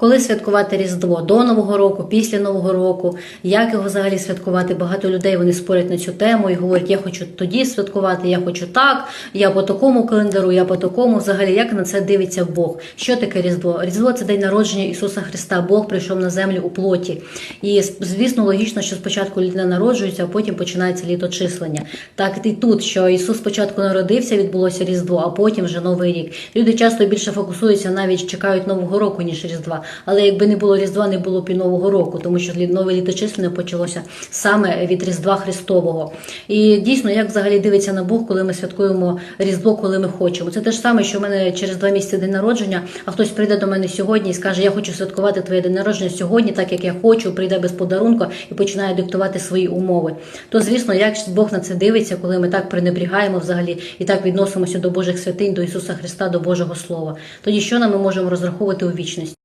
Коли святкувати Різдво до Нового року, після Нового року, як його взагалі святкувати? Багато людей вони спорять на цю тему і говорять, я хочу тоді святкувати, я хочу так, я по такому календару, я по такому. Взагалі, як на це дивиться Бог? Що таке Різдво? Різдво це день народження Ісуса Христа. Бог прийшов на землю у плоті. І звісно, логічно, що спочатку людина народжується, а потім починається літочислення. Так і тут, що Ісус спочатку народився, відбулося Різдво, а потім вже Новий рік. Люди часто більше фокусуються, навіть чекають Нового року, ніж Різдва. Але якби не було Різдва, не було б і Нового року, тому що нове літочислення почалося саме від Різдва Христового. І дійсно, як взагалі дивиться на Бог, коли ми святкуємо Різдво, коли ми хочемо. Це те ж саме, що в мене через два місяці день народження, а хтось прийде до мене сьогодні і скаже, я хочу святкувати твоє день народження сьогодні, так як я хочу, прийде без подарунку і починає диктувати свої умови. То звісно, як Бог на це дивиться, коли ми так пренебрігаємо взагалі і так відносимося до Божих святинь, до Ісуса Христа, до Божого Слова. Тоді що нам ми можемо розраховувати у вічності?